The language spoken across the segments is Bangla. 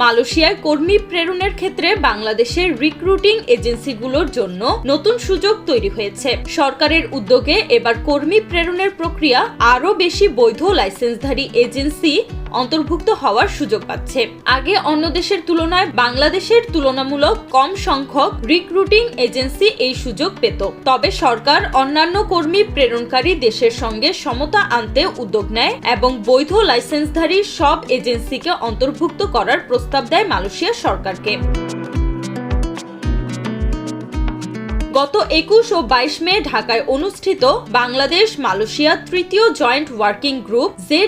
মালয়েশিয়ায় কর্মী প্রেরণের ক্ষেত্রে বাংলাদেশের রিক্রুটিং এজেন্সিগুলোর জন্য নতুন সুযোগ তৈরি হয়েছে। সরকারের উদ্যোগে এবার কর্মী প্রেরণের প্রক্রিয়া আরও বেশি বৈধ লাইসেন্সধারী এজেন্সি অন্তর্ভুক্ত হওয়ার সুযোগ পাচ্ছে। আগে অন্য দেশের তুলনায় বাংলাদেশের তুলনামূলক কম সংখ্যক রিক্রুটিং এজেন্সি এই সুযোগ পেত। তবে সরকার অন্যান্য কর্মী প্রেরণকারী দেশের সঙ্গে সমতা আনতে উদ্যোগ নেয় এবং বৈধ লাইসেন্সধারী সব এজেন্সিকে অন্তর্ভুক্ত করার প্রস্তাব দেয় মালয়েশিয়া সরকারকে। গত একুশ ও বাইশ মে ঢাকায় অনুষ্ঠিত বাংলাদেশ মালয়েশিয়া তৃতীয় joint working group J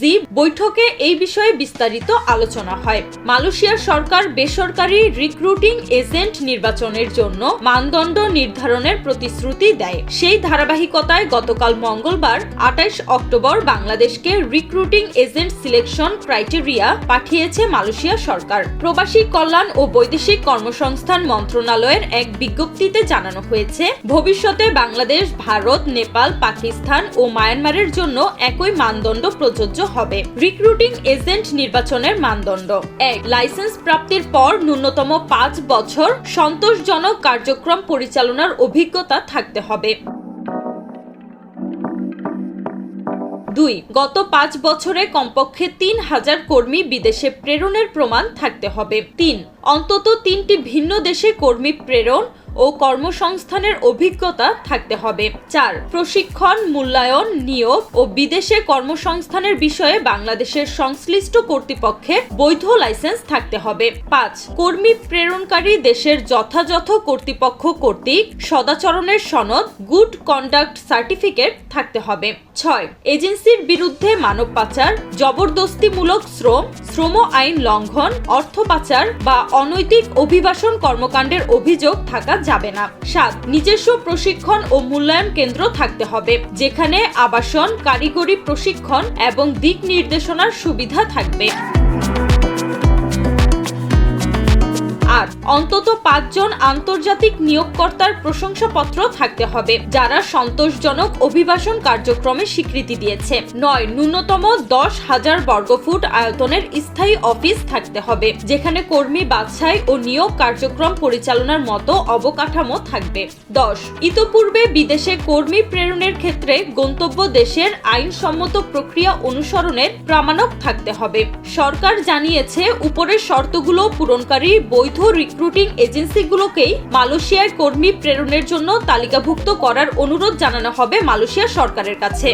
G বৈঠকে এই বিষয়ে বিস্তারিত আলোচনা হয়। মালয়েশিয়ার সরকার বেসরকারি রিক্রুটিং এজেন্ট নির্বাচনের জন্য মানদণ্ড নির্ধারণের প্রতিশ্রুতি দেয়। সেই ধারাবাহিকতায় গতকাল মঙ্গলবার আঠাইশ অক্টোবর বাংলাদেশকে রিক্রুটিং এজেন্ট সিলেকশন ক্রাইটেরিয়া পাঠিয়েছে মালয়েশিয়া সরকার। প্রবাসী কল্যাণ ও বৈদেশিক কর্মসংস্থান মন্ত্রণালয়ের এক বিজ্ঞপ্তিতে জানানো হয়েছে, ভবিষ্যতে বাংলাদেশ, ভারত, নেপাল, পাকিস্তান ও মায়ানমারের জন্য একই মানদণ্ড প্রযোজ্য হবে। রিক্রুটিং এজেন্ট নির্বাচনের মানদণ্ড। এক লাইসেন্স প্রাপ্তির পর ন্যূনতম পাঁচ বছর সন্তোষজনক কার্যক্রম পরিচালনার অভিজ্ঞতা থাকতে হবে। দুই, গত পাঁচ বছরে কমপক্ষে তিন হাজার কর্মী বিদেশে প্রেরণের প্রমাণ থাকতে হবে। তিন, অন্তত তিনটি ভিন্ন দেশে কর্মী প্রেরণ ও কর্মসংস্থানের অভিজ্ঞতা থাকতে হবে। চার, প্রশিক্ষণ, মূল্যায়ন, নিয়োগ ও বিদেশে কর্মসংস্থানের বিষয়ে বাংলাদেশের সংশ্লিষ্ট কর্তৃপক্ষের বৈধ লাইসেন্স থাকতে হবে। পাঁচ, কর্মী প্রেরণকারী দেশের যথাযথ কর্তৃপক্ষ কর্তৃক সদাচরণের সনদ, গুড কন্ডাক্ট সার্টিফিকেট থাকতে হবে। ছয়, এজেন্সির বিরুদ্ধে মানব পাচার, জবরদস্তিমূলক শ্রম শ্রম আইন লঙ্ঘন, অর্থ পাচার বা অনৈতিক অভিবাসন কর্মকাণ্ডের অভিযোগ থাকা যাবে না। সাত, নিজস্ব প্রশিক্ষণ ও মূল্যায়ন কেন্দ্র থাকতে হবে, যেখানে আবাসন, কারিগরি প্রশিক্ষণ এবং দিক নির্দেশনার সুবিধা থাকবে। আর অন্তত পাঁচজন আন্তর্জাতিক নিয়োগকর্তার প্রশংসাপত্র থাকতে হবে, যারা সন্তোষজনক অভিবাসন কার্যক্রমে স্বীকৃতি দিয়েছে। নয়, ন্যূনতম দশ হাজার বর্গফুট আয়তনের স্থায়ী অফিস থাকতে হবে, যেখানে কর্মী বাছাই ও নিয়োগ কার্যক্রম পরিচালনার মতো অবকাঠামো থাকবে। দশ, ইতোপূর্বে বিদেশে কর্মী প্রেরণের ক্ষেত্রে গন্তব্য দেশের আইনসম্মত প্রক্রিয়া অনুসরণের প্রামাণক থাকতে হবে। সরকার জানিয়েছে, উপরের শর্তগুলো পূরণকারী বৈধ রিক্রুটিং এজেন্সিগুলোকেই মালয়েশিয়ার কর্মী প্রেরণের জন্য তালিকাভুক্ত করার অনুরোধ জানানো হবে মালয়েশিয়া সরকারের কাছে।